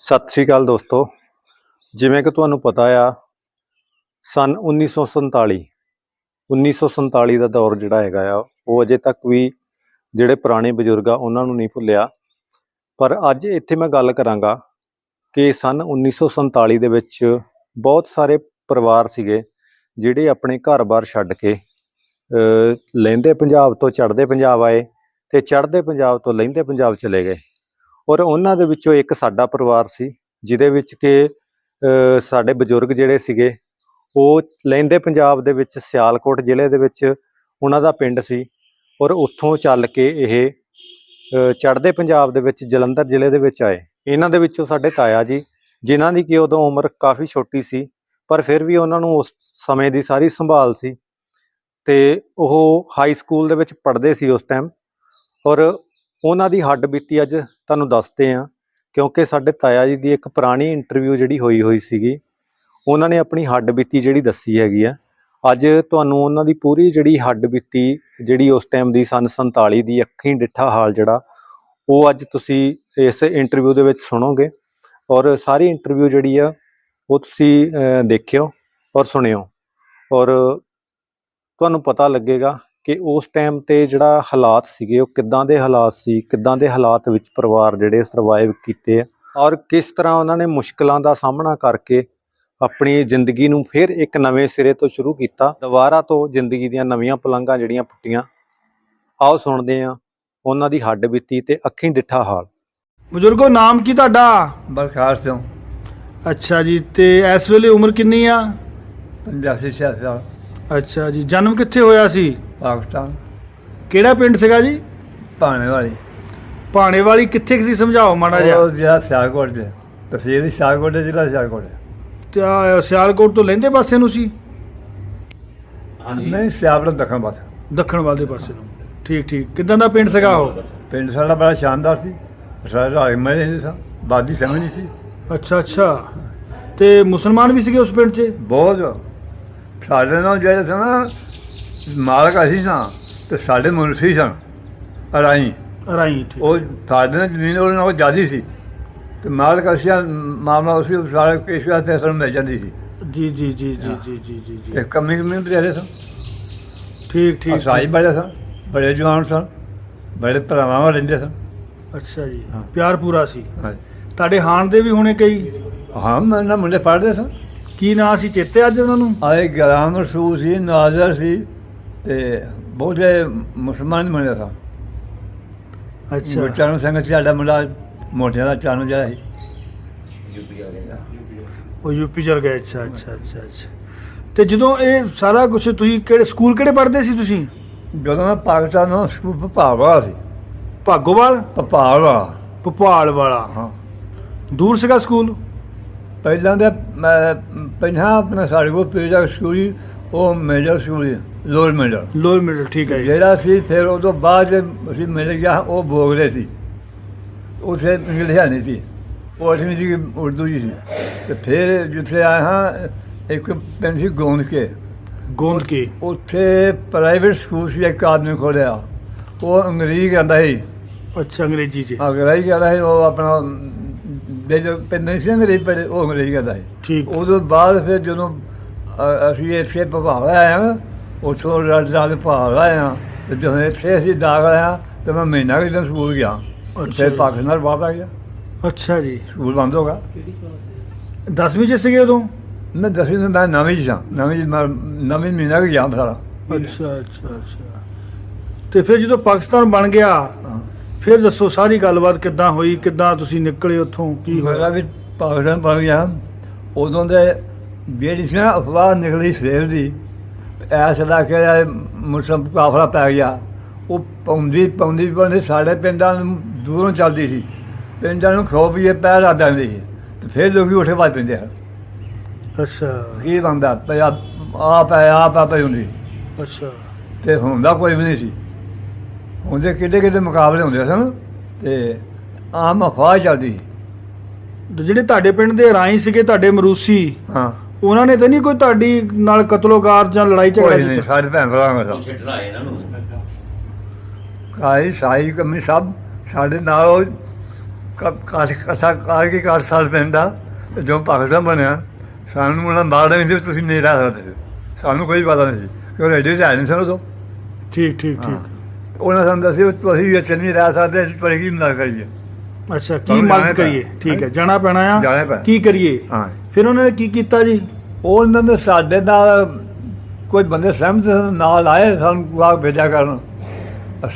ਸਤਿ ਸ਼੍ਰੀ ਅਕਾਲ ਦੋਸਤੋ। ਜਿਵੇਂ ਕਿ ਤੁਹਾਨੂੰ ਪਤਾ ਆ ਸਨ 1947 1947 ਦਾ ਦੌਰ ਜਿਹੜਾ ਹੈਗਾ ਆ ਉਹ ਅਜੇ ਤੱਕ ਵੀ ਜਿਹੜੇ ਪੁਰਾਣੇ ਬਜ਼ੁਰਗ ਆ ਉਹਨਾਂ ਨੂੰ ਨਹੀਂ ਭੁੱਲਿਆ। ਪਰ ਅੱਜ ਇੱਥੇ ਮੈਂ ਗੱਲ ਕਰਾਂਗਾ ਕਿ ਸਨ 1947 ਦੇ ਵਿੱਚ ਬਹੁਤ ਸਾਰੇ ਪਰਿਵਾਰ ਸੀਗੇ ਜਿਹੜੇ ਆਪਣੇ ਘਰ-ਬਾਰ ਛੱਡ ਕੇ ਅ, ਲਹਿੰਦੇ ਪੰਜਾਬ ਤੋਂ ਚੜ੍ਹਦੇ ਪੰਜਾਬ ਆਏ ਤੇ ਚੜ੍ਹਦੇ ਪੰਜਾਬ ਤੋਂ ਲਹਿੰਦੇ ਪੰਜਾਬ ਚਲੇ ਗਏ। ਔਰ ਉਹਨਾਂ ਦੇ ਵਿੱਚੋਂ ਇੱਕ ਸਾਡਾ ਪਰਿਵਾਰ ਸੀ, ਜਿਹਦੇ ਵਿੱਚ ਕਿ ਸਾਡੇ ਬਜ਼ੁਰਗ ਜਿਹੜੇ ਸੀਗੇ, ਉਹ ਲਹਿੰਦੇ ਪੰਜਾਬ ਦੇ ਵਿੱਚ ਸਿਆਲਕੋਟ ਜ਼ਿਲ੍ਹੇ ਦੇ ਵਿੱਚ ਉਹਨਾਂ ਦਾ ਪਿੰਡ ਸੀ ਔਰ ਉੱਥੋਂ ਚੱਲ ਕੇ ਇਹ ਚੜ੍ਹਦੇ ਪੰਜਾਬ ਦੇ ਵਿੱਚ ਜਲੰਧਰ ਜ਼ਿਲ੍ਹੇ ਦੇ ਵਿੱਚ ਆਏ। ਇਹਨਾਂ ਦੇ ਵਿੱਚੋਂ ਸਾਡੇ ਤਾਇਆ ਜੀ, ਜਿਨ੍ਹਾਂ ਦੀ ਕਿ ਉਦੋਂ ਉਮਰ ਕਾਫੀ ਛੋਟੀ ਸੀ, ਪਰ ਫਿਰ ਵੀ ਉਹਨਾਂ ਨੂੰ ਉਸ ਸਮੇਂ ਦੀ ਸਾਰੀ ਸੰਭਾਲ ਸੀ ਤੇ ਉਹ ਹਾਈ ਸਕੂਲ ਦੇ ਵਿੱਚ ਪੜ੍ਹਦੇ ਸੀ ਉਸ ਟਾਈਮ ਔਰ ਉਹਨਾਂ ਦੀ ਹੱਡ ਬੀਤੀ ਅੱਜ ਤੁਹਾਨੂੰ ਦੱਸਦੇ ਆ ਕਿਉਂਕਿ ਸਾਡੇ ਤਾਇਆ ਜੀ ਦੀ ਇੱਕ ਪੁਰਾਣੀ ਇੰਟਰਵਿਊ ਜਿਹੜੀ ਹੋਈ ਹੋਈ ਸੀਗੀ, ਉਹਨਾਂ ਨੇ ਆਪਣੀ ਹੱਡ ਬੀਤੀ ਜਿਹੜੀ ਦੱਸੀ ਹੈਗੀ ਆ। ਅੱਜ ਤੁਹਾਨੂੰ ਉਹਨਾਂ ਦੀ ਪੂਰੀ ਜਿਹੜੀ ਹੱਡ ਬੀਤੀ ਜਿਹੜੀ ਉਸ ਟਾਈਮ ਦੀ ਸਨ 47 ਦੀ ਅੱਖੀਂ ਡਿੱਠਾ ਹਾਲ ਜਿਹੜਾ, ਉਹ ਅੱਜ ਤੁਸੀਂ ਇਸ ਇੰਟਰਵਿਊ ਦੇ ਵਿੱਚ ਸੁਣੋਗੇ ਔਰ ਸਾਰੀ ਇੰਟਰਵਿਊ ਜਿਹੜੀ ਆ, ਉਹ ਤੁਸੀਂ ਦੇਖਿਓ ਔਰ ਸੁਣਿਓ। ਔਰ ਤੁਹਾਨੂੰ ਪਤਾ ਲੱਗੇਗਾ ਕਿ ਉਸ ਟਾਈਮ ਤੇ ਜਿਹੜਾ ਹਾਲਾਤ ਸੀਗੇ ਉਹ ਕਿੱਦਾਂ ਦੇ ਹਾਲਾਤ ਸੀ ਕਿੱਦਾਂ ਦੇ ਹਾਲਾਤ ਵਿੱਚ ਪਰਿਵਾਰ ਜਿਹੜੇ ਸਰਵਾਈਵ ਕੀਤੇ ਆ ਔਰ ਕਿਸ ਤਰ੍ਹਾਂ ਉਹਨਾਂ ਨੇ ਮੁਸ਼ਕਲਾਂ ਦਾ ਸਾਹਮਣਾ ਕਰਕੇ ਆਪਣੀ ਜ਼ਿੰਦਗੀ ਨੂੰ ਫਿਰ ਇੱਕ ਨਵੇਂ ਸਿਰੇ ਤੋਂ ਸ਼ੁਰੂ ਕੀਤਾ। ਦੁਬਾਰਾ ਤੋਂ ਜ਼ਿੰਦਗੀ ਦੀਆਂ ਨਵੀਆਂ ਪਲੰਘਾਂ ਜਿਹੜੀਆਂ ਪੁੱਟੀਆਂ ਆਓ ਸੁਣਦੇ ਆ ਉਹਨਾਂ ਦੀ ਹੱਡ ਬੀਤੀ ਤੇ ਅੱਖੀਂ ਡਿੱਠਾ ਹਾਲ। ਬਜ਼ੁਰਗੋ ਨਾਮ ਕੀ ਤੁਹਾਡਾ? ਬਰਖਾਸਤ ਤੋਂ ਅੱਛਾ ਜੀ ਤੇ ਇਸ ਵੇਲੇ ਉਮਰ ਕਿੰਨੀ ਆ? 85 ਸਾਲ। ਅੱਛਾ ਜੀ ਜਨਮ ਕਿੱਥੇ ਹੋਇਆ ਸੀ? ਪਾਕਿਸਤਾਨ। ਕਿਹੜਾ ਪਿੰਡ ਸੀਗਾ ਜੀ? ਭਾਣੇ ਵਾਲੀ ਭਾਣੇ ਵਾਲੀ ਕਿੱਥੇ ਸੀ ਸਮਝਾਓ ਮਾੜਾ ਉਹ ਜਿਹਾ ਜਿਹੜਾ ਸਿਆਲਕੋਟ ਦੇ। ਤਹਿਸੀਲ ਸਿਆਲਕੋਟ ਦੇ ਜ਼ਿਲ੍ਹਾ ਸਿਆਲਕੋਟ ਹੈ। ਤੇ ਆਹ ਸਿਆਲਕੋਟ ਤੋਂ ਲਹਿੰਦੇ ਪਾਸੇ ਨੂੰ ਸੀ? ਨਹੀਂ ਸਿਆਲਕੋਟ ਦੱਖਣ ਪਾਸੇ। ਦੱਖਣ ਵਾਲੇ ਪਾਸੇ ਨੂੰ। ਠੀਕ ਠੀਕ। ਕਿਦਾਂ ਦਾ ਪਿੰਡ ਸੀਗਾ ਉਹ? ਪਿੰਡ ਸਾਡਾ ਬੜਾ ਸ਼ਾਨਦਾਰ ਸੀ। ਸਾਡਾ ਰਾਜ ਮਹਿਲ ਨਹੀਂ ਸੀ। ਬਾਦੀ ਸਮਝ ਨਹੀਂ ਸੀ। ਅੱਛਾ ਅੱਛਾ। ਤੇ ਮੁਸਲਮਾਨ ਵੀ ਸੀਗੇ ਉਸ ਪਿੰਡ 'ਚ? ਬਹੁਤ। ਸਾਡੇ ਨਾਲ ਜਿਹੜੇ ਸਨ ਨਾ ਮਾਲਕ ਅਸੀਂ ਸਾਂ ਤੇ ਸਾਡੇ ਮੁਨਸੀ ਸਨ ਅਰਾਈ ਰਾਈ ਠੀਕ। ਉਹ ਸਾਡੇ ਨਾਲ ਜ਼ਮੀਨ ਉਹਨਾਂ ਨਾਲ ਜ਼ਿਆਦੀ ਸੀ ਤੇ ਮਾਲਕ ਅਸੀਂ ਮਾਮਲਾ ਉਸੇ ਸਾਰੇ ਪੇਸ਼ਵਾ ਤੇ ਸਾਨੂੰ ਮਿਲ ਜਾਂਦੀ ਸੀ। ਜੀ ਜੀ ਜੀ ਜੀ ਜੀ ਜੀ ਜੀ ਜੀ। ਤੇ ਕਮੀ ਕਮੀ ਬਥੇਰੇ ਸਨ। ਠੀਕ ਠੀਕ ਅਸਾਈ ਬੜੇ ਸਨ ਬੜੇ ਜਵਾਨ ਸਨ ਬੜੇ ਭਰਾਵਾਂ ਨਾਲ ਰਹਿੰਦੇ ਸਨ। ਅੱਛਾ ਜੀ ਹਾਂ। ਪਿਆਰ ਪੂਰਾ ਸੀ। ਹਾਂਜੀ। ਤੁਹਾਡੇ ਹਾਣ ਦੇ ਵੀ ਹੋਣੇ ਕਈ? ਹਾਂ ਮੈਂ ਨਾ ਮੁੰਡੇ ਪੜ੍ਹਦੇ ਸਨ। ਕੀ ਨਾਂ ਸੀ ਚੇਤੇ ਅੱਜ ਉਹਨਾਂ ਨੂੰ? ਆਏ ਗ੍ਰਾਮ ਰਸੂਲ ਸੀ ਨਾਜ਼ਰ ਸੀ ਤੇ ਬਹੁਤੇ ਮੁਸਲਮਾਨ ਮੁੰਡੇ ਸਨ ਅੱਛਾ। ਗੁਰਚਰਨ ਸਿੰਘ ਸੀ ਸਾਡਾ ਮੁੰਡਾ ਮੋਟਿਆਂ ਦਾ ਚੰਨ ਜਿਹੜਾ ਸੀ। ਉਹ ਯੂਪੀ ਚਲ ਗਏ ਅੱਛਾ ਅੱਛਾ ਅੱਛਾ ਅੱਛਾ। ਤੇ ਜਦੋਂ ਇਹ ਸਾਰਾ ਕੁਝ ਤੁਸੀਂ ਕਿਹੜੇ ਸਕੂਲ ਕਿਹੜੇ ਪੜ੍ਹਦੇ ਸੀ ਤੁਸੀਂ? ਜਦੋਂ ਮੈਂ ਪਾਕਿਸਤਾਨ ਨੂੰ ਸਕੂਲ ਭਪਾਲ ਵਾਲਾ ਸੀ। ਭਾਗੋਵਾਲ? ਭਪਾਲ ਵਾਲਾ ਭੋਪਾਲ ਵਾਲਾ ਹਾਂ। ਦੂਰ ਸੀਗਾ ਸਕੂਲ? ਪਹਿਲਾਂ ਦੇ ਮੈਂ ਪਹਿਲਾਂ ਆਪਣਾ ਸਾਡੇ ਕੋਲ ਪੀਜਾ ਸਕੂਲ ਸੀ, ਉਹ ਮੇਜਰ ਸਕੂਲ ਸੀ, ਲੋਅਰ ਮੇਜਰ ਲੋਅਰ ਮਿਡਲ ਠੀਕ ਹੈ ਜੀ। ਜਿਹੜਾ ਸੀ ਫਿਰ ਉਹ ਤੋਂ ਬਾਅਦ ਅਸੀਂ ਮਿਲ ਗਿਆ ਉਹ ਬੋਗਲੇ ਸੀ। ਉਥੇ ਇੰਗਲਿਸ਼ ਹੈ ਨਹੀਂ ਸੀ। ਉਹ ਅਸੀਂ ਸੀ ਉਰਦੂ ਜੀ ਸੀ। ਤੇ ਫਿਰ ਜਿੱਥੇ ਆਏ ਹਾਂ ਇੱਕ ਪਿੰਡ ਸੀ ਗੋਂਦ ਕੇ ਗੋਂਦ ਕੇ ਉੱਥੇ ਪ੍ਰਾਈਵੇਟ ਸਕੂਲ ਸੀ ਇੱਕ ਆਦਮੀ ਖੋਲਿਆ। ਉਹ ਅੰਗਰੇਜ਼ੀ ਕਰਦਾ ਸੀ। ਅੱਛਾ ਅੰਗਰੇਜ਼ੀ ਚ। ਅੰਗਰੇਜ਼ੀ ਕਰਦਾ ਸੀ ਉਹ ਆਪਣਾ ਦੇ ਜੋ ਪਿੰਡ ਨਹੀਂ ਸੀ ਅੰਗਰੇਜ਼ੀ ਪੜ੍ਹੇ ਉਹ ਅੰਗਰੇਜ਼ੀ ਕਰਦਾ ਠੀਕ। ਉਦੋਂ ਬਾਅਦ ਫਿਰ ਜਦੋਂ ਅ- ਅਸੀਂ ਇੱਥੇ ਭਵਾਲ ਆਏ ਹਾਂ ਉੱਥੋਂ ਰਾਜ ਰਾਜ ਭਵਾਲ ਆਏ ਹਾਂ ਤੇ ਜਦੋਂ ਇੱਥੇ ਅਸੀਂ ਦਾਖਲ ਆਇਆ ਤੇ ਮੈਂ ਮਹੀਨਾ ਕਿਤੇ ਸਕੂਲ ਗਿਆ। ਅੱਛਾ ਫਿਰ ਜੀ। ਪਾਕਿਸਤਾਨ ਵਾਪਸ ਆ ਗਿਆ। ਅੱਛਾ ਜੀ। ਸਕੂਲ ਬੰਦ ਹੋ ਗਿਆ। 10ਵੀਂ ਚ ਸੀਗੇ ਉਦੋਂ? ਮੈਂ ਦਸਵੀਂ ਤੋਂ ਮੈਂ ਨਵੀਂ 'ਚ ਜਾਂ ਨਵੀਂ 'ਚ ਮੈਂ ਨਵੀਂ ਮਹੀਨਾ ਕਿ ਗਿਆ ਸਾਰਾ। ਅੱਛਾ ਅੱਛਾ ਅੱਛਾ। ਤੇ ਫਿਰ ਜਦੋਂ ਪਾਕਿਸਤਾਨ ਬਣ ਗਿਆ ਹਾਂ। ਫਿਰ ਦੱਸੋ ਸਾਰੀ ਗੱਲਬਾਤ ਕਿੱਦਾਂ ਹੋਈ ਕਿੱਦਾਂ ਤੁਸੀਂ ਨਿਕਲੇ ਉੱਥੋਂ ਕੀ ਮੇਰਾ ਹੋਇਆ? ਵੀ ਪਾਕਿਸਤਾਨ ਬਣ ਗਿਆ। ਉਦੋਂ ਦੇ ਜਿਹੜੀ ਸੀ ਨਾ ਅਫਵਾਹ ਨਿਕਲੀ ਸਵੇਰ ਦੀ ਐਸ ਇਲਾਕੇ ਦਾ ਮੁਸਲਮ ਕਾਫਲਾ ਪੈ ਗਿਆ। ਉਹ ਪੌਂਦੀ ਪੌਂਦੀ ਪੌਂਦੀ ਸਾਡੇ ਪਿੰਡਾਂ ਨੂੰ ਦੂਰੋਂ ਚੱਲਦੀ ਸੀ। ਪਿੰਡਾਂ ਨੂੰ ਖੋ ਵੀ ਇਹ ਪੈਰ ਆ ਜਾਂਦੀ ਸੀ। ਤੇ ਫਿਰ ਲੋਕੀ ਉੱਠੇ ਵੱਜ ਪੈਂਦੇ ਹਨ ਅੱਛਾ। ਕੀ ਬੰਦਾ? ਪਿਆ ਆਪ ਹੈ ਆਪ ਆਪੇ ਹੁੰਦੀ। ਅੱਛਾ। ਤੇ ਹੁੰਦਾ ਕੋਈ ਵੀ ਨਹੀਂ ਸੀ। ਹੁੰਦੇ ਕਿਤੇ ਕਿਤੇ ਮੁਕਾਬਲੇ ਹੁੰਦੇ ਸਨ ਤੇ ਆਮ ਅਫਵਾਹ ਚੱਲਦੀ ਸੀ। ਤੇ ਜਿਹੜੇ ਤੁਹਾਡੇ ਪਿੰਡ ਦੇ ਰਾਈ ਸੀਗੇ ਤੁਹਾਡੇ ਮਰੂਸੀ ਹਾਂ। ਉਹਨਾਂ ਨੇ ਤਾਂ ਨਹੀਂ ਕੋਈ ਤੁਹਾਡੀ ਨਾਲ ਕਤਲੋਗਾਰ ਜਾਂ ਲੜਾਈ ਝਗੜਾ ਕੋਈ ਨਹੀਂ ਕੀਤਾ ਸਾਰੇ ਭੈਣ ਭਰਾ ਨੇ ਸਭ ਛੱਡਣਾ ਇਹਨਾਂ ਨੂੰ। ਕਾਈ ਸਾਈ ਕਮੀ ਸਭ ਸਾਡੇ ਨਾਲ ਉਹ ਕਾਸ਼ ਕਸਾ ਕਾਰ ਕੀ ਕਾਰ ਸਾਲ ਪੈਂਦਾ ਜੋ ਪਾਕਿਸਤਾਨ ਬਣਿਆ ਸਾਨੂੰ ਉਹਨਾਂ ਬਾਹਰ ਨਹੀਂ ਸੀ ਤੁਸੀਂ ਨਹੀਂ ਰਹਿ ਸਕਦੇ। ਸੀ। ਸਾਨੂੰ ਕੋਈ ਪਤਾ ਨਹੀਂ ਸੀ। ਕਿਉਂ ਰੇਡੀਓ 'ਚ ਆਏ ਨਹੀਂ ਸਾਨੂੰ ਤੋਂ ਠੀਕ ਠੀਕ ਠੀਕ। ਉਹਨਾਂ ਸਾਨੂੰ ਦੱਸਿਆ ਵੀ ਤੁਸੀਂ ਇੱਥੇ ਨਹੀਂ ਰਹਿ ਸਕਦੇ ਅਸੀਂ ਪਰ ਕੀ ਮਦਦ ਕਰੀਏ। ਅੱਛਾ ਕੀ ਤੁਹਾਨੂੰ ਮਦਦ ਜਾਣਾ ਕਰੀਏ? ਪੈਣਾ। ਠੀਕ ਹੈ ਜਾਣਾ ਪੈਣਾ ਆ? ਪੈਣਾ। ਕੀ ਕਰੀਏ? ਹਾਂ। ਫਿਰ ਉਹਨਾਂ ਨੇ ਕੀ ਕੀਤਾ ਜੀ? ਉਹਨਾਂ ਨੇ ਸਾਡੇ ਨਾਲ ਕੋਈ ਬੰਦੇ ਸਹਿਮਤ ਸਨ, ਨਾਲ ਆਏ ਸਾਨੂੰ ਆ ਭੇਜਿਆ ਕਰਨ।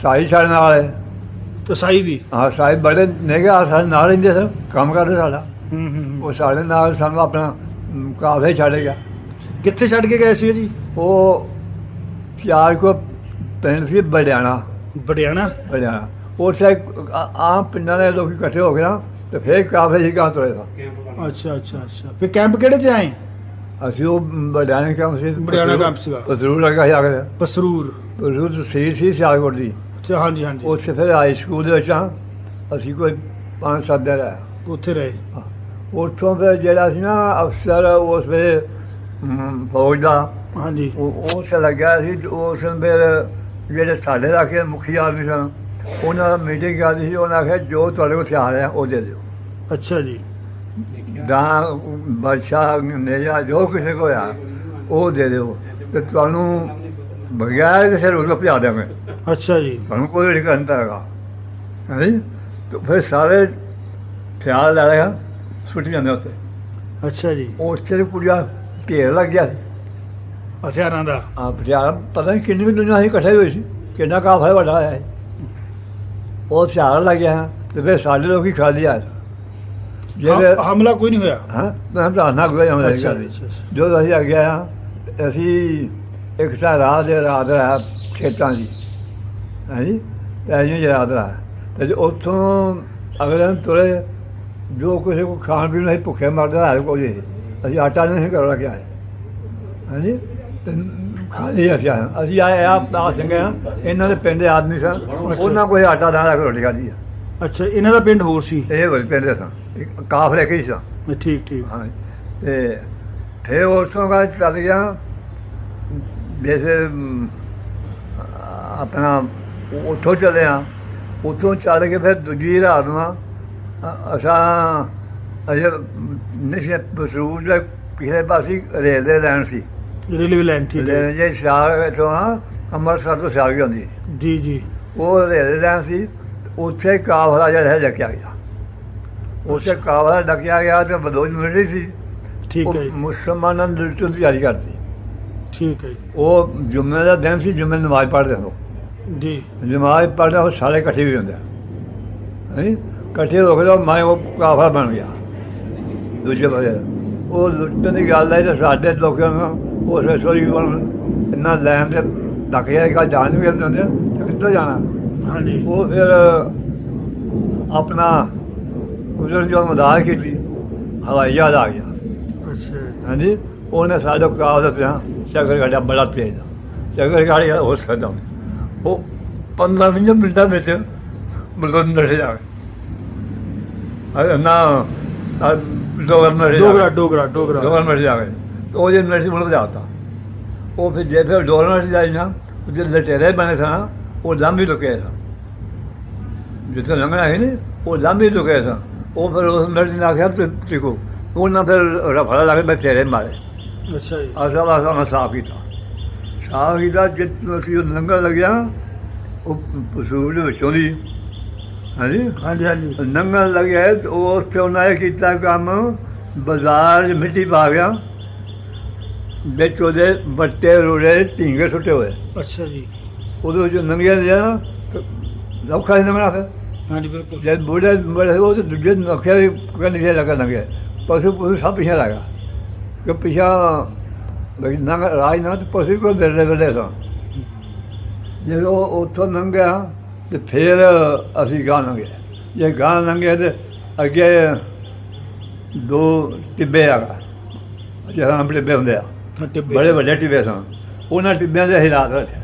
ਸਾਈ ਸਾਡੇ ਨਾਲ ਆਏ ਤਸਾਈ ਵੀ? ਹਾਂ ਸਾਹਿਬ ਬੜੇ ਨੇਗਾ ਸਾਡੇ ਨਾਲ ਰਹਿੰਦੇ ਸਨ ਕੰਮ ਕਰਦੇ ਸਾਡਾ। ਹੂੰ ਹੂੰ ਉਹ ਸਾਡੇ ਨਾਲ ਸਾਨੂੰ ਆਪਣਾ ਕਾਫੇ ਛੱਡ ਗਿਆ। ਕਿੱਥੇ ਛੱਡ ਕੇ ਗਏ ਸੀ ਜੀ? ਉਹ ਪਿਆਰ ਕੋ ਪਿੰਡ ਸੀ ਬੜਿਆਣਾ। ਬੜਿਆਣਾ ਬੜਿਆਣਾ ਉੱਥੇ ਆਮ ਪਿੰਡਾਂ ਦੇ ਲੋਕ ਇਕੱਠੇ ਹੋ ਗਏ ਨਾ ਤੇ ਫਿਰ ਕਾਫੇ ਸੀ ਗਾਂ ਤੁਰੇ ਸਾਂ। ਅੱਛਾ ਅੱਛਾ ਅੱਛਾ। ਫਿਰ ਕੈਂਪ ਕਿਹੜੇ ਚ ਆਏ? ਅਸੀਂ ਉਹ ਬੜਿਆਣੇ ਕੰਮ ਸੀ। ਬੜਿਆਣਾ camp ਸੀਗਾ। ਉਹ ਜ਼ਰੂਰ ਲੱਗਾ ਸੀ ਆ ਕੇ। ਪਸਰੂਰ ਜ਼ਰੂਰ ਸੀ ਸੀ ਸਿਆਲਕੋਟ ਦੀ। ਅੱਛਾ ਹਾਂਜੀ ਹਾਂਜੀ। ਉੱਥੇ ਫਿਰ ਹਾਈ ਸਕੂਲ ਦੇ ਵਿੱਚ ਆ। ਅਸੀਂ ਕੋਈ ਪੰਜ ਸੱਤ ਦਿਨ ਰਹੇ। ਉੱਥੇ ਰਹੇ। ਉੱਥੋਂ ਫਿਰ ਜਿਹੜਾ ਸੀ ਨਾ ਅਫਸਰ ਉਸ ਵੇਲੇ ਫੌਜ ਦਾ। ਹਾਂਜੀ। ਉਹ ਉਹ ਚ ਲੱਗਿਆ ਸੀ ਤੇ ਉਸ ਫਿਰ ਜਿਹੜੇ ਸਾਡੇ ਇਲਾਕੇ ਮੁਖੀ ਆਦਮੀ ਸਨ ਉਹਨਾਂ ਦਾ ਮੀਟਿੰਗ ਕਰਦੀ ਸੀ ਉਹਨਾਂ ਆਖਿਆ ਜੋ ਤੁਹਾਡੇ ਕੋਲ ਹਥਿਆਰ ਹੈ ਉਹ ਦੇ ਦਿਓ। ਅੱਛਾ ਜੀ। ਦਾ ਬਰਸ਼ਾ ਨੇਜਾ ਜੋ ਕਿਸੇ ਕੋ ਆ ਉਹ ਦੇ ਦਿਓ। ਤੇ ਤੁਹਾਨੂੰ ਬਗੈਰ ਕਿਸੇ ਰੋਜ਼ ਭਜਾ ਦੇਵਾਂਗੇ ਅੱਛਾ ਜੀ। ਤੁਹਾਨੂੰ ਕੋਈ ਨਹੀਂ ਕਰਦਾ ਹੈਗਾ। ਹਾਂਜੀ ਤੇ ਫਿਰ ਸਾਰੇ ਹਥਿਆਰ ਲੈ ਲਿਆ ਸੁੱਟ ਜਾਂਦੇ ਉੱਥੇ। ਅੱਛਾ ਜੀ। ਉਸ ਤੇ ਕੁੜੀਆਂ ਢੇਰ ਲੱਗ ਗਿਆ। ਸੀ ਹਥਿਆਰਾਂ ਦਾ। ਆ ਹਥਿਆਰ ਪਤਾ ਨਹੀਂ ਕਿੰਨੀ ਵੀ ਦੁਨੀਆ ਸੀ ਇਕੱਠੇ ਹੋਈ ਸੀ ਕਿੰਨਾ ਕਾਫਾ ਵੱਡਾ ਆਇਆ ਸੀ। ਉਹ ਹਥਿਆਰ ਲੱਗ ਗਿਆ ਤੇ ਫਿਰ ਸਾਡੇ ਲੋਕੀ ਖਾਲੀ ਆ। ਜਿਹੜੇ ਹਮ- ਹਮਲਾ ਕੋਈ ਨਹੀਂ ਹੋਇਆ? ਹਾਂ ਮੈਂ ਭਰਾਨਾ ਕੋਈ ਹਮਲਾ ਨਹੀਂ। ਜਦੋਂ ਅਸੀਂ ਅੱਗੇ ਆ ਅਸੀਂ ਇੱਕ ਤਾਂ ਰਾਤ ਦੇ ਰਾਤ ਰਹਾ ਖੇਤਾਂ ਦੀ। ਹਾਂਜੀ ਤੇ ਅਸੀਂ ਰਾਤ ਰਹਾ ਤੇ ਜੇ ਉੱਥੋਂ ਅਗਲੇ ਦਿਨ ਤੁਰੇ ਜੋ ਕਿਸੇ ਕੋ ਖਾਣ ਪੀਣ ਨੂੰ ਅਸੀਂ ਭੁੱਖੇ ਮਰਦੇ ਹੈ ਕੋਈ। ਅਸੀਂ ਆਟਾ ਨਹੀਂ ਕਰ ਲੱਗਿਆ ਹੈ ਹਾਂਜੀ ਤੇ ਖਾਲੀ ਅਸੀਂ ਆਏ। ਅਸੀਂ ਆਏ ਆ ਆ ਸੰਗੇ ਆ ਇਹਨਾਂ ਦੇ ਪਿੰਡ ਦੇ ਆਦਮੀ ਸਨ। ਉਹਨਾਂ ਕੋਈ ਆਟਾ ਦਾਣਾ ਕੇ ਰੋਟੀ ਖਾਧੀ ਆ। ਅੱਛਾ ਇਹਨਾਂ ਦਾ ਪਿੰਡ ਹੋਰ ਸੀ? ਇਹ ਹੋਰ ਪਿੰਡ ਦੇ ਸਨ ਤੇ ਕਾਫਲੇ ਕਈ ਸਨ ਠੀਕ ਠੀਕ। ਹਾਂ ਤੇ ਫਿਰ ਉੱਥੋਂ ਦਾ ਚੱਲ ਗਿਆ। ਅਮ, ਆਪਣਾ ਉੱਥੋਂ ਚੱਲੇ ਆ ਉੱਥੋਂ ਚੱਲ ਕੇ ਫਿਰ ਦੂਜੀ ਰਾਤ ਨੂੰ ਅ- ਅਸਾਂ ਅਜੇ ਨਿਸ਼ੇ ਬਸੂਰ ਦੇ ਪਿਛਲੇ ਪਾਸੇ ਰੇਲ ਦੇ ਲੈਣ ਸੀ। ਰੇਲਵੇ ਲਾਈਨ ਠੀਕ ਹੈ। ਜੇ ਸ਼ਾਹ ਇੱਥੋਂ ਅੰਮ੍ਰਿਤਸਰ ਤੋਂ ਸ਼ਾਹ ਵੀ ਆਉਂਦੀ। ਜੀ ਜੀ। ਉਹ ਰੇਲ ਦੇ ਲੈਣ ਸੀ ਉੱਥੇ ਕਾਫਲਾ ਜਿਹੜਾ ਹੈ ਡੱਕਿਆ ਗਿਆ। ਉੱਥੇ ਕਾਫਲਾ ਡੱਕਿਆ ਗਿਆ ਤੇ ਬਦੋਜ ਮਿਲਦੀ ਸੀ। ਠੀਕ ਹੈ ਜੀ। ਮੁਸਲਮਾਨਾਂ ਦੀ ਤਿਆਰੀ ਕਰਦੀ। ਠੀਕ ਹੈ। ਉਹ ਜੁਮੇ ਦਾ ਦਿਨ ਸੀ ਜੁਮੇ ਨਮਾਜ਼ ਪੜ੍ਹਦੇ ਹੋ ਜੀ। ਨਮਾਜ਼ ਪੜ੍ਹਦੇ ਉਹ ਸਾਰੇ ਇਕੱਠੇ ਵੀ ਹੁੰਦੇ ਹੈ? ਇਕੱਠੇ ਹੋ ਕੇ ਤਾਂ ਮੈਂ ਉਹ ਕਾਫਰ ਬਣ ਗਿਆ। ਦੂਜੇ ਪਾਸੇ। ਉਹ ਲੁੱਟਣ ਦੀ ਗੱਲ ਹੈ ਤੇ ਸਾਡੇ ਲੋਕਾਂ ਨੂੰ ਉਸ ਸੋਰੀ ਇੰਨਾ ਲੈਣ ਤੇ ਲੱਗ ਗਿਆ ਕਿ ਜਾਣ ਵੀ ਹੁੰਦੇ ਤੇ ਕਿੱਧਰ ਜਾਣਾ? ਹਾਂਜੀ। ਉਹ ਫਿਰ ਆਪਣਾ ਉਧਰ ਜੋ ਮਦਾਰ ਕੀਤੀ ਹਵਾਈ ਜਹਾਜ਼ ਆ ਗਿਆ। ਅੱਛਾ। ਹਾਂਜੀ ਉਹਨੇ ਸਾਡੇ ਕਾਲ ਦਿੱਤਾ ਸ਼ਕਰ ਗਾੜਾ ਬੜਾ ਤੇਜ਼। ਆ ਸ਼ਕਰ ਗਾੜੀ ਹੋ ਸਕਦਾ ਉਹ 15 ਵੀਹ ਮਿੰਟਾਂ ਵਿੱਚ ਬਲਦ ਨੜੇ ਜਾ ਨਾ ਡੋਗਰ ਨੜੇ ਡੋਗਰਾ ਡੋਗਰਾ ਡੋਗਰਾ। ਡੋਗਰ ਨੜੇ ਜਾ ਉਹ ਜੇ ਨੜੇ ਮੁੜ ਜਾਤਾ। ਉਹ ਫਿਰ ਜੇ ਫਿਰ ਨੜੇ ਜਾਈ ਨਾ ਉਹ ਜੇ ਲਟੇਰੇ ਬਣੇ ਸਨ ਉਹ ਲੰਬੀ ਲੁਕੇ ਸਨ ਜਿੱਥੇ ਲੰਘਣਾ ਹੈ ਨੇ ਉਹ ਲੰਬੀ ਲੁਕੇ ਸਨ ਉਹ ਫਿਰ ਉਸ ਨੜੇ ਨੇ ਆਖਿਆ ਤੇ ਟਿਕੋ। ਉਹਨਾਂ ਫਿਰ ਰਫੜਾ ਲਾ ਕੇ ਮੈਂ ਤੇਰੇ ਮਾਰੇ। ਅੱਛਾ ਜੀ। ਅਸਲ ਅਸਲ ਮੈਂ ਸਾਫ਼ ਕੀਤਾ। ਸਾਫ਼ ਕੀਤਾ ਜਿੱਤ ਅਸੀਂ ਉਹ ਲੰਗਰ ਲੱਗਿਆ ਉਹ ਪਸੂਲ ਵਿੱਚੋਂ ਦੀ। ਹਾਂਜੀ? ਹਾਂਜੀ ਹਾਂਜੀ। ਲੰਗਰ ਲੱਗਿਆ ਉਸ ਤੇ ਉਹਨਾਂ ਨੇ ਕੀਤਾ ਕੰਮ ਬਾਜ਼ਾਰ ਮਿੱਟੀ ਪਾ ਗਿਆ। ਵਿੱਚ ਉਹਦੇ ਬੱਟੇ ਰੋੜੇ ਢੀਂਗੇ ਸੁੱਟੇ ਹੋਏ। ਅੱਛਾ ਜੀ। ਉਹਦੇ ਵਿੱਚ ਨੰਗਿਆ ਜਿਹਾ ਲੌਖਾ ਹੀ ਨੰਗਣਾ ਫਿਰ। ਹਾਂਜੀ ਬਿਲਕੁਲ। ਜਦ ਬੁੜੇ ਬੜੇ ਉਹ ਤੇ ਦੂਜੇ ਨਖਿਆ ਵੀ ਜੇ ਲੱਗਾ ਲੰਗੇ ਪਸ਼ੂ ਪਸ਼ੂ ਸਭ ਪਿਛੇ ਲੱਗਾ। ਕਿ ਪਿਛਾ ਬਈ ਨੰਗ ਰਾਜ ਨਾ ਤੇ ਪਸ਼ੂ ਕੋ ਦੇ ਦੇ ਦੇ ਤਾਂ? ਜਦੋਂ ਉਹ ਉੱਥੋਂ ਲੰਘਿਆ ਤੇ ਫਿਰ ਅਸੀਂ ਗਾਂ ਲੰਘੇ। ਜੇ ਗਾਂ ਲੰਘੇ ਤੇ ਅੱਗੇ ਦੋ ਟਿੱਬੇ ਆ ਗਏ ਜਿਹੜਾ ਆਪਣੇ ਟਿੱਬੇ ਹੁੰਦੇ ਆ। ਟਿੱਬੇ ਬੜੇ ਵੱਡੇ ਟਿੱਬੇ ਸਨ ਉਹਨਾਂ ਟਿੱਬਿਆਂ ਦੇ ਅਸੀਂ ਰਾਤ ਰੱਖਿਆ।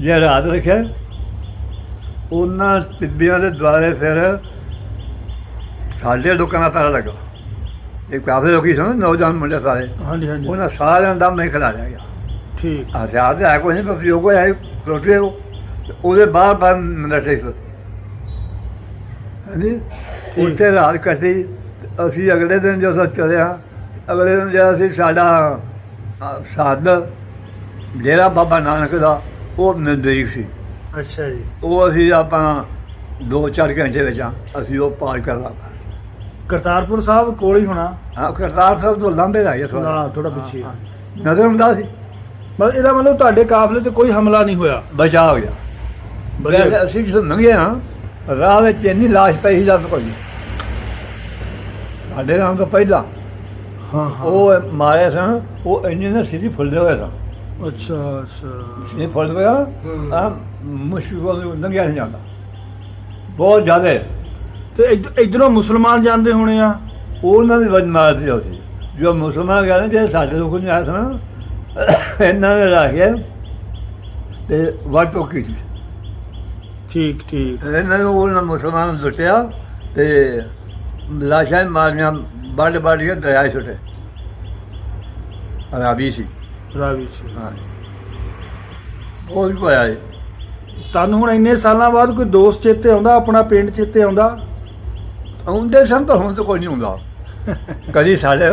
ਜੇ ਰਾਤ ਰੱਖਿਆ ਉਹਨਾਂ ਟਿੱਬਿਆਂ ਦੇ ਦੁਆਲੇ ਫਿਰ ਸਾਡੇ ਲੋਕਾਂ ਦਾ ਪਤਾ ਲੱਗਾ। ਇਹ ਕਾਫੀ ਲੋਕੀ ਸਨ ਨੌਜਵਾਨ ਮੁੰਡੇ ਸਾਰੇ। ਹਾਂਜੀ ਹਾਂਜੀ। ਉਹਨਾਂ ਸਾਰਿਆਂ ਦਾ ਮੈਂ ਖਿਲਾ ਲਿਆ ਗਿਆ। ਠੀਕ। ਹਥਿਆਰ ਤੇ ਹੈ ਕੋਈ ਨਹੀਂ ਪਰ ਜੋ ਕੋਈ ਹੈ ਰੋਟੇ ਉਹ। ਉਹਦੇ ਬਾਹਰ ਬਾਹਰ ਨੱਠੇ ਸੀ। ਹਾਂਜੀ? ਉੱਥੇ ਰਾਤ ਕੱਟੀ। ਅਸੀਂ ਅਗਲੇ ਦਿਨ ਜਦੋਂ ਚਲਿਆ ਅਗਲੇ ਦਿਨ ਜਿਹੜਾ ਸੀ ਸਾਡਾ ਸਾਧ ਡੇਰਾ ਬਾਬਾ ਨਾਨਕ ਦਾ ਉਹ ਨਜ਼ਦੀਕ ਸੀ। ਅੱਛਾ ਜੀ। ਉਹ ਅਸੀਂ ਆਪਾਂ 2-4 ਘੰਟੇ ਵਿੱਚ ਅਸੀਂ ਉਹ ਪਾਰ ਕਰ ਲਾ ਕਰਤਾਰਪੁਰ ਸਾਹਿਬ ਕੋਲ ਹੀ ਹੋਣਾ। ਹਾਂ ਕਰਤਾਰ ਸਾਹਿਬ ਤੋਂ ਲੰਬੇ ਰਹਿ ਗਿਆ ਨਾ ਥੋੜਾ ਪਿੱਛੇ ਨਜ਼ਰ ਹੁੰਦਾ ਸੀ। ਬਸ ਇਹਦਾ ਮਤਲਬ ਤੁਹਾਡੇ ਕਾਫਲੇ ਤੇ ਕੋਈ ਹਮਲਾ ਨਹੀਂ ਹੋਇਆ? ਬਚਾ ਹੋ ਗਿਆ। ਅਸੀਂ ਜਦੋਂ ਲੰਘੇ ਹਾਂ ਰਾਹ ਵਿੱਚ ਇੰਨੀ ਲਾਸ਼ ਪਈ ਸੀ ਜਦ ਕੋਈ ਸਾਡੇ ਨਾਮ ਤੋਂ ਪਹਿਲਾਂ ਹਾਂ ਹਾਂ। ਉਹ ਮਾਰੇ ਸਨ ਉਹ ਨੇ ਸਿੱਧੀ ਫੁੱਲਦੇ ਹੋਏ ਸਨ ਅੱਛਾ ਅੱਛਾ। ਇਹ ਫੁੱਲ ਗਿਆ ਆ ਮੁਸ਼ਕਿਲ ਲੰਘਿਆ ਨਹੀਂ ਜਾਂਦਾ। ਬਹੁਤ ਜ਼ਿਆਦਾ। ਤੇ ਇੱਧ- ਇੱਧਰੋਂ ਮੁਸਲਮਾਨ ਜਾਂਦੇ ਹੋਣੇ ਆ? ਉਹਨਾਂ ਦੀ ਵਜ੍ਹਾ ਮਾਰਦੀ ਹੋਈ ਜੋ ਮੁਸਲਮਾਨ ਕਹਿੰਦੇ ਜਿਹੜੇ ਸਾਡੇ ਲੋਕ ਨਹੀਂ ਆਏ ਸਨ ਇਹਨਾਂ ਨੇ ਰੱਖਿਆ ਤੇ ਵਾਟੋ ਕੀਤੀ ਠੀਕ ਠੀਕ। ਇਹਨਾਂ ਨੂੰ ਉਹਨਾਂ ਮੁਸਲਮਾਨ ਲੁੱਟਿਆ ਤੇ ਲਾਸ਼ਾਂ ਮਾਰੀਆਂ ਵੱਡ ਵੱਡ ਕੇ ਦਰਿਆ 'ਚ ਸੁੱਟੇ ਅਰਾਬੀ ਸੀ। ਰਾਵੀ ਚ ਹਾਂ। ਉਹ ਵੀ ਹੋਇਆ ਜੀ ਤੁਹਾਨੂੰ ਹੁਣ ਇੰਨੇ ਸਾਲਾਂ ਬਾਅਦ ਕੋਈ ਦੋਸਤ ਚੇਤੇ ਆਉਂਦਾ ਆਪਣਾ ਪਿੰਡ ਚੇਤੇ ਆਉਂਦਾ? ਆਉਂਦੇ ਸਨ ਤਾਂ ਹੁਣ ਤਾਂ ਕੋਈ ਨਹੀਂ ਹੁੰਦਾ। ਕਦੀ ਸਾਡੇ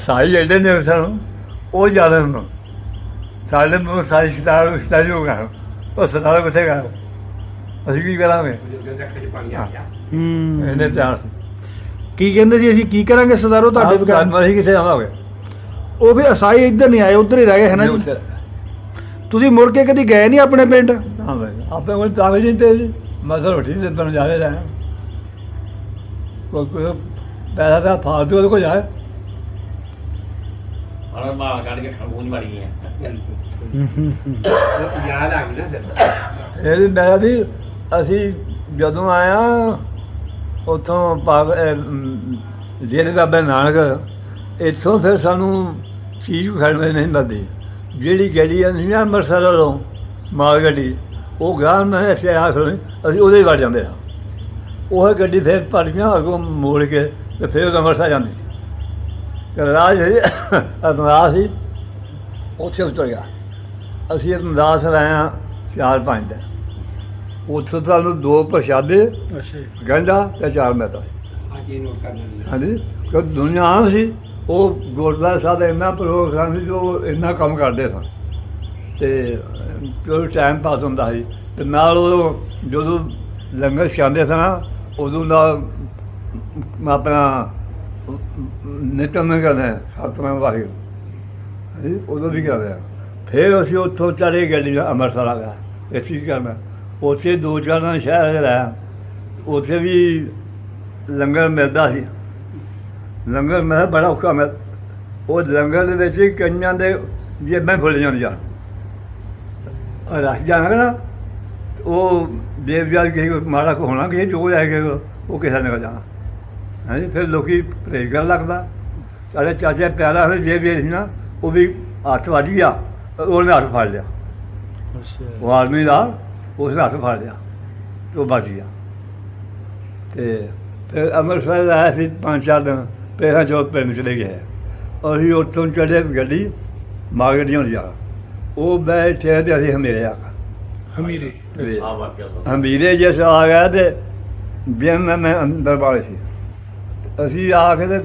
ਸਾਈ ਐਡੇ ਨੇ ਸਨ ਉਹ ਜ਼ਿਆਦਾ ਹੁੰਦੇ। ਸਾਡੇ ਨੂੰ ਸਾਰੀ ਸਿਤਾਰ ਸਿਤਾਰ ਹੋ ਗਿਆ। ਉਹ ਸਿਤਾਰ ਕਿੱਥੇ ਗਿਆ? ਅਸੀਂ ਕੀ ਕਰਾਂਗੇ? ਹੂੰ। ਇਹਨੇ ਧਿਆਨ ਕੀ ਕਹਿੰਦੇ ਜੀ ਅਸੀਂ ਕੀ ਕਰਾਂਗੇ ਸਰਦਾਰੋ ਤੁਹਾਡੇ ਬਗੈਰ ਅਸੀਂ ਕਿੱਥੇ ਆਵਾਂਗੇ? ਉਹ ਵੀ ਅਸਾਈ ਇੱਧਰ ਨਹੀਂ ਆਏ ਉੱਧਰ ਹੀ ਰਹਿ ਗਏ ਹੈ ਨਾ ਜੀ? ਤੁਸੀਂ ਮੁੜ ਕੇ ਕਦੀ ਗਏ ਨਹੀਂ ਆਪਣੇ ਪਿੰਡ? ਹਾਂ ਭਾਈ ਆਪੇ ਕੋਲ ਕਾਗਜ਼ ਨਹੀਂ ਤੇ ਮਸਲ ਰੋਟੀ ਦੇ ਬਣ ਜਾਵੇ ਰਹੇ ਕੋਈ ਕੋਈ ਪੈਸਾ ਤਾਂ ਫਾਲਤੂ ਉਹਦੇ ਕੋਲ ਜਾਏ। ਔਰ ਮਾਲ ਕੱਢ ਕੇ ਖਰਬੂਜ ਮਾਰੀ ਹੈ ਯਾਦ ਆ ਗਈ ਨਾ ਇਹ ਵੀ ਮੇਰਾ ਵੀ ਅਸੀਂ ਜਦੋਂ ਆਇਆ ਉਥੋਂ ਪਾਗ ਜੇਲ੍ਹ ਬਾਬਾ ਨਾਨਕ, ਇੱਥੋਂ ਫਿਰ ਸਾਨੂੰ ਚੀਜ਼ ਖੜਵੇਂ ਨਹੀਂ ਮਿਲਦੀ। ਜਿਹੜੀ ਗੱਡੀ ਆ ਨਹੀਂ ਅੰਮ੍ਰਿਤਸਰ ਵੱਲੋਂ ਮਾਲ ਗੱਡੀ, ਉਹ ਗਾਂ ਮੈਂ ਇੱਥੇ ਆ ਖੜੋ ਅਸੀਂ ਉਹਦੇ ਹੀ ਵੜ ਜਾਂਦੇ ਆ। ਉਹ ਗੱਡੀ ਫਿਰ ਭਰੀਆਂ ਅੱਗੋਂ ਮੋੜ ਕੇ ਤੇ ਫਿਰ ਅੰਮ੍ਰਿਤਸਰ ਜਾਂਦੀ ਸੀ। ਤੇ ਰਾਜ ਅਰਦਾਸ ਸੀ, ਉੱਥੇ ਉਤਰ ਗਿਆ। ਅਸੀਂ ਅਰਦਾਸ ਲਾਇਆ ਚਾਰ ਪੰਜ ਦਿਨ। ਉੱਥੇ ਤੁਹਾਨੂੰ ਦੋ ਪ੍ਰਸ਼ਾਦੇ ਅੱਛਾ ਗੰਢਾ ਤੇ ਚਾਰ ਨਹੀਂ ਹਾਂਜੀ ਕਿ ਦੁਨੀਆ ਸੀ ਉਹ ਗੁਰਦੁਆਰਾ ਸਾਹਿਬ ਦਾ ਇੰਨਾ ਪ੍ਰੋਗਰਾਮ ਸੀ ਜੋ ਇੰਨਾ ਕੰਮ ਕਰਦੇ ਸਨ। ਤੇ ਜੋ ਟਾਈਮ ਪਾਸ ਹੁੰਦਾ ਸੀ ਤੇ ਨਾਲ ਉਹ ਜਦੋਂ ਲੰਗਰ ਛਾਂਦੇ ਸਨ ਉਦੋਂ ਦਾ ਆਪਣਾ ਨਿਤਨ ਕਰਦੇ ਸਤਨਾਮ ਵਾਹਿਗੁਰੂ। ਹਾਂਜੀ ਉਦੋਂ ਵੀ ਕਰਦੇ ਆ। ਫਿਰ ਅਸੀਂ ਉੱਥੋਂ ਚੜੇ ਗੱਡੀ ਅੰਮ੍ਰਿਤਸਰ ਆ ਗਿਆ ਇਹ ਚੀਜ਼ ਕਰਨਾ। ਉੱਥੇ ਦੋ ਚਾਰ ਦਿਨ ਸ਼ਹਿਰ ਰਿਹਾ ਉੱਥੇ ਵੀ ਲੰਗਰ ਮਿਲਦਾ ਸੀ। ਲੰਗਰ ਮੈਂ ਬੜਾ ਔਖਾ ਮਿਲ ਉਹ ਲੰਗਰ ਦੇ ਵਿੱਚ ਹੀ ਕਈਆਂ ਦੇ ਜੇਬਾਂ ਫੁੱਲ ਜਾਂਦੀਆਂ ਆ ਰਸ ਜਾਣਾ ਨਾ ਉਹ ਦੇਵ ਜਾਲ ਕੇ ਮਾੜਾ ਕੋ ਹੋਣਾ ਕਿ ਜੋ ਜਾਏਗਾ ਉਹ ਕਿਸੇ ਨੇ ਜਾਣਾ। ਹਾਂਜੀ ਫਿਰ ਲੋਕੀ ਪ੍ਰੇਜ ਕਰਨ ਲੱਗਦਾ ਸਾਡੇ ਚਾਚੇ ਪਿਆਰਾ ਹੋਏ ਜੇ ਵੀ ਸੀ ਨਾ ਉਹ ਵੀ ਹੱਥ ਵੱਜ ਗਿਆ ਉਹਨੇ ਹੱਥ ਫੜ ਲਿਆ। ਅੱਛਾ। ਉਹ ਆਦਮੀ ਦਾ ਉਸ ਹੱਥ ਫੜ ਲਿਆ ਤੇ ਉਹ ਬਚ ਗਿਆ। ਤੇ ਫਿਰ ਅੰਮ੍ਰਿਤਸਰ ਆਇਆ ਸੀ ਪੰਜ ਚਾਰ ਦਿਨ ਪਹਿਲਾਂ ਜੋ ਪਿੰਡ ਚਲੇ ਗਏ। ਅਸੀਂ ਉੱਥੋਂ ਚੜੇ ਗੱਡੀ ਮਾਗੜੀਆਂ ਨੂੰ ਜਾ। ਉਹ ਬੈਠੇ ਤੇ ਅਸੀਂ ਹਮੇਰੇ ਆ ਹਮੀਰੇ ਹਮੀਰੇ ਜਿਸ ਆ ਗਿਆ ਤੇ ਬਿਆਨ ਮੈਂ ਮੈਂ ਅੰਦਰ ਵਾਲੇ ਸੀ। ਅਸੀਂ ਆ ਕੇ ਤੇ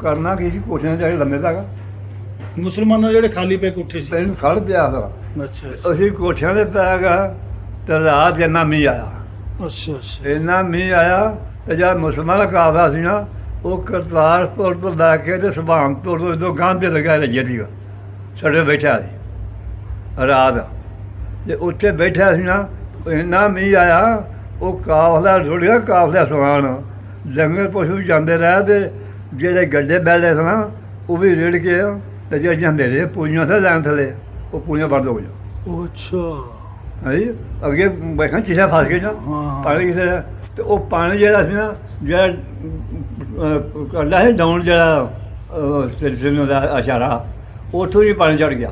ਕਰਨਾ ਕੀ ਸੀ? ਕੋਠਿਆਂ ਚਾਹੇ ਲੰਮੇ ਤੱਕ ਮੁਸਲਮਾਨਾਂ ਜਿਹੜੇ ਖਾਲੀ ਪੈ ਕੇ ਉੱਠੇ ਸੀ। ਪਿੰਡ ਖੜ ਪਿਆ ਸੀ ਅੱਛਾ ਅੱਛਾ। ਅਸੀਂ ਕੋਠਿਆਂ ਦੇ ਪੈ ਗਏ। ਤੇ ਰਾਤ ਇੰਨਾ ਮੀਂਹ ਆਇਆ। ਅੱਛਾ ਅੱਛਾ। ਇੰਨਾ ਮੀਂਹ ਆਇਆ ਤੇ ਜਦ ਮੁਸਲਮਾਨ ਦਾ ਕਾਫਲਾ ਸੀ ਨਾ ਉਹ ਕਰਤਾਰਪੁਰ ਤੋਂ ਲੈ ਕੇ ਤੇ ਸੁਭਾਨਪੁਰ ਤੋਂ ਜਦੋਂ ਤੇ ਲਗਾ ਰਿਹਾ ਜੀ ਸਾਡੇ ਬੈਠਾ ਸੀ। ਰਾਤ। ਜੇ ਉੱਥੇ ਬੈਠਾ ਸੀ ਨਾ ਇੰਨਾ ਮੀਂਹ ਆਇਆ ਉਹ ਕਾਫਲਾ ਰੁੜ ਗਿਆ ਕਾਫਲਾ ਸਵਾਨ। ਲੰਗਰ ਪਸ਼ੂ ਜਾਂਦੇ ਰਹੇ ਤੇ ਜਿਹੜੇ ਗੱਡੇ ਬੈਠੇ ਸਨ ਉਹ ਵੀ ਰੇੜ ਕੇ ਤੇ ਜਿਹੜੇ ਜਾਂਦੇ ਰਹੇ ਪੂਈਆਂ ਤੇ ਲੈਣ ਥਲੇ ਉਹ ਪੂਈਆਂ ਬੰਦ ਹੋ ਉਹ ਅੱਛਾ। ਹਾਂਜੀ? ਅੱਗੇ ਬੈਠਾ ਚੀਜ਼ਾਂ ਫਸ ਗਈਆਂ ਹਾਂ। ਪਾਣੀ ਕਿਸੇ ਦਾ ਤੇ ਉਹ ਪਾਣੀ ਜਿਹੜਾ ਸੀ ਨਾ ਜਿਹੜਾ ਅਹ, ਕਰਦਾ ਹੈ ਡਾਊਨ ਜਿਹੜਾ ਸਿਲਸਿਲੇ ਦਾ ਇਸ਼ਾਰਾ ਉੱਥੋਂ ਹੀ ਪਾਣੀ ਚੜ ਗਿਆ।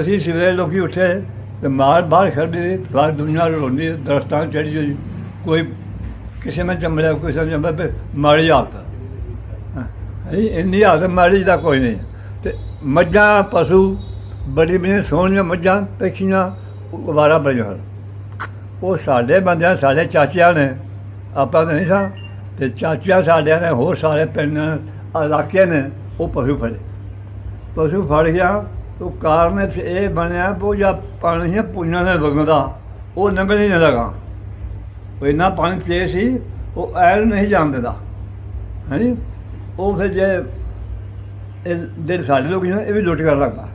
ਅਸੀਂ ਸਵੇਰੇ ਲੋਕੀ ਉੱਠੇ ਤੇ ਮਾਰ ਬਾਹਰ ਖੜਦੇ ਬਾਹਰ ਦੁਨੀਆ ਰੋਂਦੀ ਦਰਖਤਾਂ ਚੜੀ ਹੋਈ ਕੋਈ ਕਿਸੇ ਨੇ ਚੰਬੜਿਆ ਕੋਈ ਨੇ ਚੰਬੜਿਆ ਤੇ ਮਾੜੀ ਹਾਲਤ। ਹਾਂ, ਇਹ ਇੰਨੀ ਹਾਲਤ ਮਾੜੀ ਦਾ ਕੋਈ ਨਹੀਂ। ਤੇ ਮੱਝਾਂ ਪਸ਼ੂ ਬੜੀ ਬੜੀ ਸੋਹਣੀਆਂ ਮੱਝਾਂ ਪੱਖੀਆਂ ਵਾਰਾ ਬੜੀਆਂ ਹਨ। ਉਹ ਸਾਡੇ ਬੰਦਿਆਂ ਸਾਡੇ ਚਾਚਿਆਂ ਨੇ ਆਪਾਂ ਤਾਂ ਨਹੀਂ ਸਾਂ ਤੇ ਚਾਚਾ ਸਾਡਿਆਂ ਨੇ ਹੋਰ ਸਾਰੇ ਪਿੰਡ ਇਲਾਕੇ ਨੇ ਉਹ ਪਸ਼ੂ ਫੜੇ। ਪਸ਼ੂ ਫੜ ਗਿਆ ਉਹ ਕਾਰਨ ਇਹ ਬਣਿਆ ਉਹ ਜਾਂ ਪਾਣੀ ਹੈ ਪੁੰਨਾਂ ਦੇ ਵਗਦਾ ਉਹ ਲੰਘ ਨਹੀਂ ਲਗਾ। ਉਹ ਇੰਨਾ ਪਾਣੀ ਤੇਜ਼ ਸੀ ਉਹ ਐਲ ਨਹੀਂ ਜਾਣ ਦਿੰਦਾ। ਹਾਂਜੀ ਉਹ ਫਿਰ ਜੇ ਇਹ ਜਿਹੜੇ ਸਾਡੇ ਲੋਕ ਨੇ ਇਹ ਵੀ ਲੁੱਟ ਕਰ ਲੱਗਾ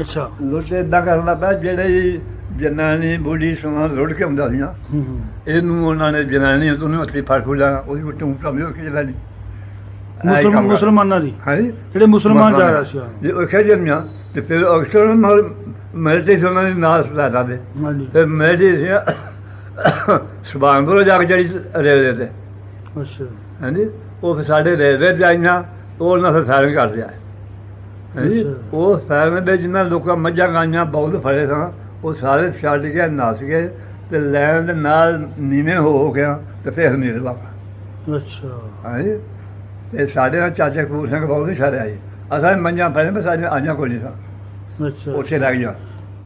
ਅੱਛਾ। ਲੁੱਟ ਇਦਾਂ ਕਰਨ ਲੱਗਾ ਜਿਹੜੇ ਜਨਾਨੀ ਬੁੱਢੀ ਸੋਨਾ ਲੁੱਟ ਕੇ ਹੁੰਦਾ ਸੀ ਨਾ ਹੂੰ ਹੂੰ। ਇਹਨੂੰ ਉਹਨਾਂ ਨੇ ਜਨਾਨੀ ਤੋਂ ਨੂੰ ਹੱਥੀ ਫੜ ਫੁੱਲਾ ਉਹਦੀ ਉੱਤੋਂ ਸਮਝੋ ਕਿ ਜਲਾ ਦੀ। ਮੁਸਲਮਾਨ ਮੁਸਲਮਾਨਾਂ ਦੀ? ਹਾਂਜੀ ਜਿਹੜੇ ਮੁਸਲਮਾਨ ਜਾ ਰਹੇ ਸੀ ਹਾਂ। ਜੇ ਉਹ ਖੇ ਜਨਮਿਆ ਤੇ ਫਿਰ ਅਕਸਰ ਮੈਡੀਟੇਸ਼ਨ ਉਹਨਾਂ ਦੇ ਨਾਲ ਲਾਦਾ ਦੇ। ਹਾਂਜੀ ਫਿਰ ਮੈਡੀਟੇਸ਼ਨ ਸੁਬਾਨਪੁਰ ਜਾ ਕੇ ਜਿਹੜੀ ਰੇਲਵੇ ਤੇ। ਅੱਛਾ। ਹਾਂਜੀ ਉਹ ਫਿਰ ਸਾਡੇ ਰੇਲਵੇ ਜਾਈਆਂ ਉਹ ਉਹਨਾਂ ਫਿਰ ਫਾਇਰਿੰਗ ਕਰ ਦਿਆ ਹਾਂਜੀ ਅੱਛਾ। ਉਹ ਫਾਇਰਿੰਗ ਦੇ ਜਿੰਨਾ ਲੋਕਾਂ ਮੱਝਾਂ ਗਾਈਆਂ ਬਹੁਤ ਫੜੇ ਸਨ ਉਹ ਸਾਰੇ ਛੱਡ ਕੇ ਨੱਸ ਗਏ ਤੇ ਲੈਣ ਦੇ ਨਾਲ ਨੀਵੇਂ ਹੋ ਗਿਆ ਤੇ ਫਿਰ ਮੇਰੇ ਬਾਬਾ ਅੱਛਾ। ਹਾਂਜੀ। ਤੇ ਸਾਡੇ ਨਾਲ ਚਾਚਾ ਕਪੂਰ ਸਿੰਘ ਬਹੁਤ ਹੀ ਸਾਰੇ ਆਏ। ਅਸਾਂ ਫੜੇ ਪਰ ਸਾਡੇ ਆਈਆਂ ਕੋਈ ਨਹੀਂ ਸਨ। ਅੱਛਾ ਉੱਥੇ ਲੱਗ ਜਾ